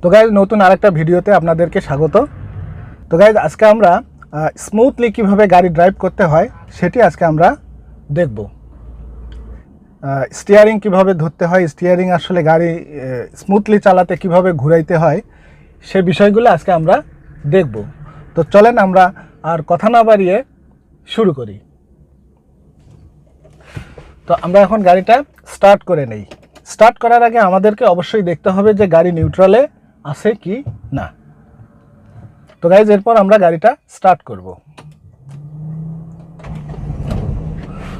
তো গাইজ নতুন আরেকটা ভিডিওতে আপনাদেরকে স্বাগত। তো গাইজ আজকে আমরা স্মুথলি কীভাবে গাড়ি ড্রাইভ করতে হয়, সেটি আজকে আমরা দেখব। স্টিয়ারিং কীভাবে ধরতে হয় স্টিয়ারিং আসলে গাড়ি স্মুথলি চালাতে কীভাবে ঘুরাইতে হয়, সে বিষয়গুলো আজকে আমরা দেখব। তো চলেন আমরা আর কথা না বাড়িয়ে শুরু করি। তো আমরা এখন গাড়িটা স্টার্ট করে নেই। স্টার্ট করার আগে আমাদেরকে অবশ্যই দেখতে হবে যে গাড়ি নিউট্রালে আছে কি না? তো গাইজ এরপর আমরা গাড়িটা স্টার্ট করব।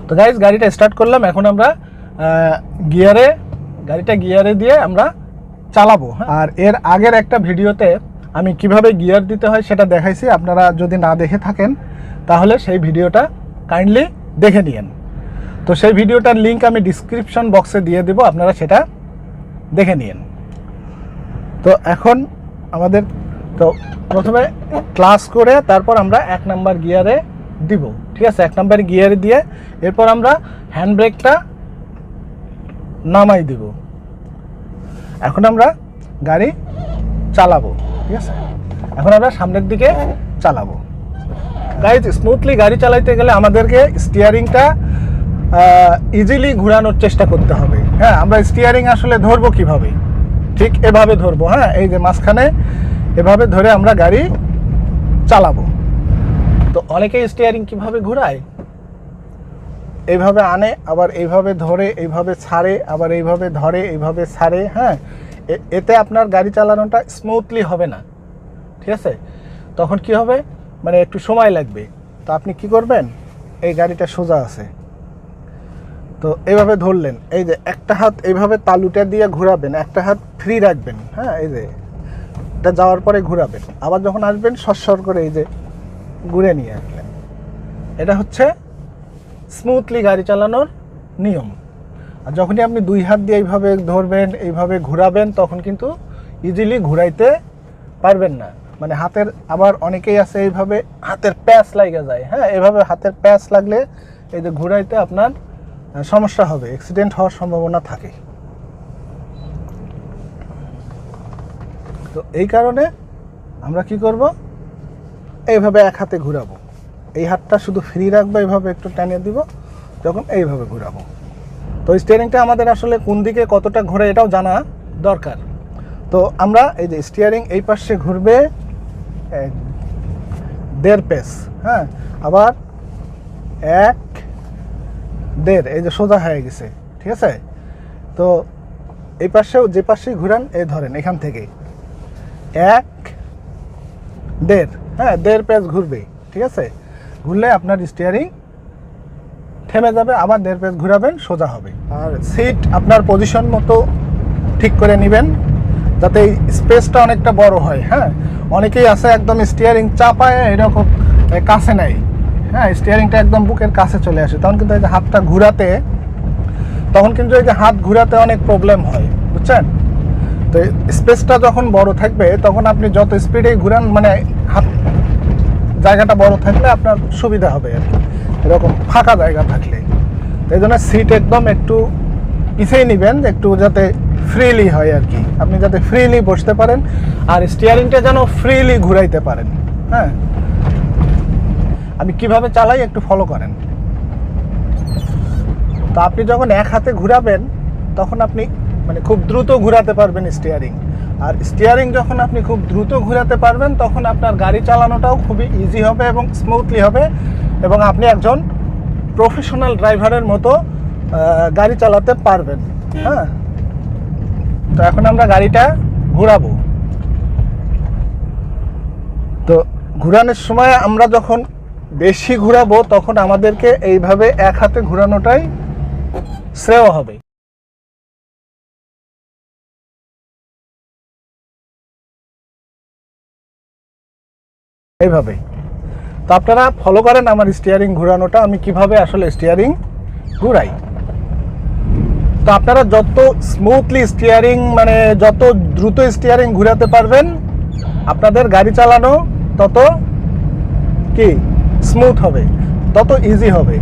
তো গাইজ গাড়িটা স্টার্ট করলাম, এখন আমরা গিয়ারে, গাড়িটা গিয়ারে দিয়ে আমরা চালাবো হ্যাঁ? আর এর আগের একটা ভিডিওতে আমি কীভাবে গিয়ার দিতে হয় সেটা দেখাইছি, আপনারা যদি না দেখে থাকেন, তাহলে সেই ভিডিওটা কাইন্ডলি দেখে নিয়েন। তো সেই ভিডিওটার লিংক আমি ডিসক্রিপশন বক্সে দিয়ে দেবো, আপনারা সেটা দেখে নিন তো এখন আমাদের, তো প্রথমে ক্লাস করে তারপর আমরা এক নাম্বার গিয়ারে দিব, ঠিক আছে? এক নাম্বার গিয়ারে দিয়ে এরপর আমরা হ্যান্ড ব্রেকটা নামাই দিব। এখন আমরা গাড়ি চালাবো, ঠিক আছে? এখন আমরা সামনের দিকে চালাবো। গাড়ি স্মুথলি গাড়ি চালাইতে গেলে আমাদেরকে স্টিয়ারিংটা ইজিলি ঘোরানোর চেষ্টা করতে হবে। হ্যাঁ আমরা স্টিয়ারিং আসলে ধরবো কীভাবে? ঠিক এভাবে ধরবো হ্যাঁ? এই যে মাঝখানে এভাবে ধরে আমরা গাড়ি চালাবো। তো অনেকেই স্টিয়ারিং কীভাবে ঘোরায়? এইভাবে আনে, আবার এইভাবে ধরে, এইভাবে ছাড়ে, আবার এইভাবে ধরে, এইভাবে ছাড়ে হ্যাঁ? এতে আপনার গাড়ি চালানোটা স্মুথলি হবে না। ঠিক আছে? তখন কি হবে? মানে একটু সময় লাগবে। তো আপনি কি করবেন? এই গাড়িটা সোজা আছে। তো এইভাবে ধরলেন, এই যে একটা হাত এইভাবে তালুটা দিয়ে ঘোরাবেন, একটা হাত ফ্রি রাখবেন হ্যাঁ এই যে, এটা যাওয়ার পরে ঘোরাবেন। আবার যখন আসবেন, সরসর করে এই যে ঘুরে নিয়ে আসলেন। এটা হচ্ছে স্মুথলি গাড়ি চালানোর নিয়ম। আর যখনই আপনি দুই হাত দিয়ে এইভাবে ধরবেন, এইভাবে ঘোরাবেন, তখন কিন্তু ইজিলি ঘুরাইতে পারবেন না। মানে হাতের, আবার অনেকেই আছে এইভাবে হাতের প্যাচ লাগে যায় হ্যাঁ এভাবে হাতের প্যাচ লাগলে এই যে ঘুরাইতে আপনার সমস্যা হবে অ্যাক্সিডেন্ট হওয়ার সম্ভাবনা থাকে। তো এই কারণে আমরা কি করব? এইভাবে এক হাতে ঘুরাবো। এই হাতটা শুধু ফ্রি রাখব, এইভাবে একটু টেনে দিব, যখন এইভাবে ঘুরাবো। তো স্টিয়ারিংটা আমাদের আসলে কোন দিকে কতটা ঘোরে এটাও জানা দরকার। তো আমরা এই যে স্টিয়ারিং এই পাশে ঘুরবে দেড় পেস হ্যাঁ? আবার এক দেড় এই যে সোজা হয়ে গেছে, ঠিক আছে? তো এই পাশেও, যে পাশেই ঘুরান, এই ধরেন, এখান থেকে। এক, দেড় হ্যাঁ দেড় পেজ ঘুরবে, ঠিক আছে? ঘুরলে আপনার স্টিয়ারিং থেমে যাবে, আবার দেড় পেজ ঘুরাবেন, সোজা হবে। আর সিট আপনার পজিশন মতো ঠিক করে নেবেন, যাতে এই স্পেসটা অনেকটা বড় হয় হ্যাঁ? অনেকেই আছে একদম স্টিয়ারিং চাপায় এরকম কাছে নেয়। হ্যাঁ স্টিয়ারিংটা একদম বুকের কাছে চলে আসে। তখন কিন্তু এই যে হাতটা ঘুরাতে, তখন কিন্তু এই যে হাত ঘুরাতে অনেক প্রবলেম হয়, বুঝছেন? তো স্পেসটা যখন বড় থাকবে, তখন আপনি যত স্পিডে ঘুরান মানে হাত, জায়গাটা বড় থাকলে আপনার সুবিধা হবে আর কি। এরকম ফাঁকা জায়গা থাকলে। তো এই জন্য সিট একদম একটু পিছিয়ে নেবেন, একটু যাতে ফ্রিলি হয় আর কি। আপনি যাতে ফ্রিলি বসতে পারেন, আর স্টিয়ারিংটা যেন ফ্রিলি ঘুরাইতে পারেন হ্যাঁ? আমি কীভাবে চালাই একটু ফলো করেন। তো আপনি যখন এক হাতে ঘুরাবেন, তখন আপনি মানে খুব দ্রুত ঘুরাতে পারবেন স্টিয়ারিং আর স্টিয়ারিং যখন আপনি খুব দ্রুত ঘুরাতে পারবেন, তখন আপনার গাড়ি চালানোটাও খুবই ইজি হবে এবং স্মুথলি হবে এবং আপনি একজন প্রফেশনাল ড্রাইভারের মতো গাড়ি চালাতে পারবেন। হ্যাঁ? তো এখন আমরা গাড়িটা ঘোরাবো। তো ঘোরানোর সময় আমরা যখন বেশি ঘোরাবো, তখন আমাদেরকে এইভাবে এক হাতে ঘোরানোটাই শ্রেয় হবে। এইভাবে। তো আপনারা ফলো করেন আমার স্টিয়ারিং ঘোরানোটা, আমি কীভাবে আসলে স্টিয়ারিং ঘুরাই। তো আপনারা যত স্মুথলি স্টিয়ারিং মানে যত দ্রুত স্টিয়ারিং ঘুরাতে পারবেন, আপনাদের গাড়ি চালানো তত কি? স্মুথ হবে, তত ইজি হবে।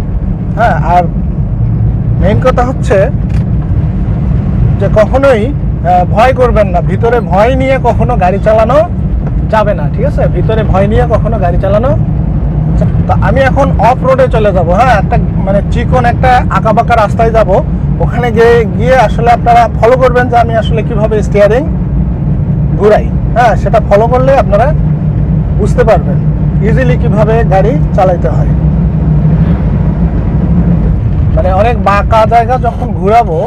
হ্যাঁ আর মেইন কথা হচ্ছে যে কখনোই ভয় করবেন না। ভিতরে ভয় নিয়ে কখনো গাড়ি চালানো যাবে না, ঠিক আছে? ভিতরে ভয় নিয়ে কখনো গাড়ি চালানো তো আমি এখন অফ রোডে চলে যাব। হ্যাঁ একটা মানে চিকন একটা আঁকা বাঁকা রাস্তায় যাব। ওখানে গিয়ে গিয়ে আসলে আপনারা ফলো করবেন যে আমি আসলে কীভাবে স্টিয়ারিং ঘুরাই। হ্যাঁ সেটা ফলো করলে আপনারা বুঝতে পারবেন। ইজিলি কীভাবে গাড়ি চালাইতে হয়। মানে অনেক বাঁকা জায়গা যখন ঘুরাবো,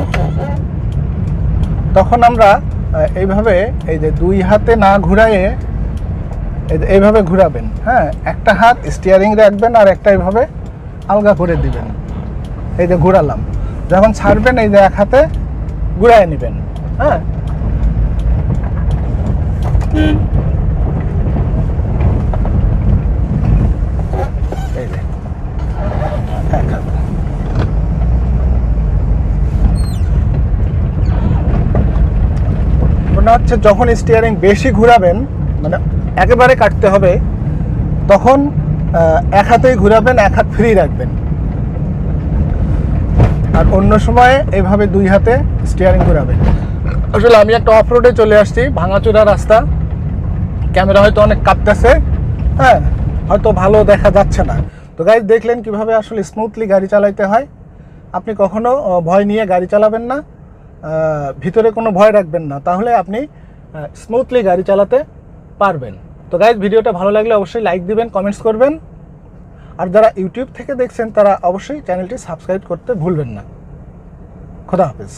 তখন আমরা এইভাবে এই যে দুই হাতে না ঘুরাইয়ে এইভাবে ঘুরাবেন হ্যাঁ? একটা হাত স্টিয়ারিং রাখবেন আর একটা এইভাবে আলগা করে দিবেন। এই যে ঘুরালাম। যখন ছাড়বেন, এই যে এক হাতে ঘুরায় নেবেন হ্যাঁ এই যে হাত মনে হচ্ছে যখন স্টিয়ারিং বেশি ঘুরাবেন মানে একেবারে কাটতে হবে, তখন এক হাতেই ঘুরাবেন, এক হাত ফ্রি রাখবেন। আর অন্য সময়ে এভাবে দুই হাতে স্টিয়ারিং ঘুরাবেন। আসলে আমি একটা অফ রোডে চলে আসছি, ভাঙাচোরা রাস্তা। ক্যামেরা হয়তো অনেক কাঁপতেছে হ্যাঁ হয়তো ভালো দেখা যাচ্ছে না। তো গাইজ দেখলেন কীভাবে আসলে স্মুথলি গাড়ি চালাইতে হয়। আপনি কখনো ভয় নিয়ে গাড়ি চালাবেন না। ভিতরে কোনো ভয় রাখবেন না। তাহলে আপনি স্মুথলি গাড়ি চালাতে পারবেন। তো গাইজ ভিডিওটা ভালো লাগলে অবশ্যই লাইক দিবেন কমেন্টস করবেন। আর যারা ইউটিউব থেকে দেখছেন, তারা অবশ্যই চ্যানেলটি সাবস্ক্রাইব করতে ভুলবেন না। খোদা হাফেজ।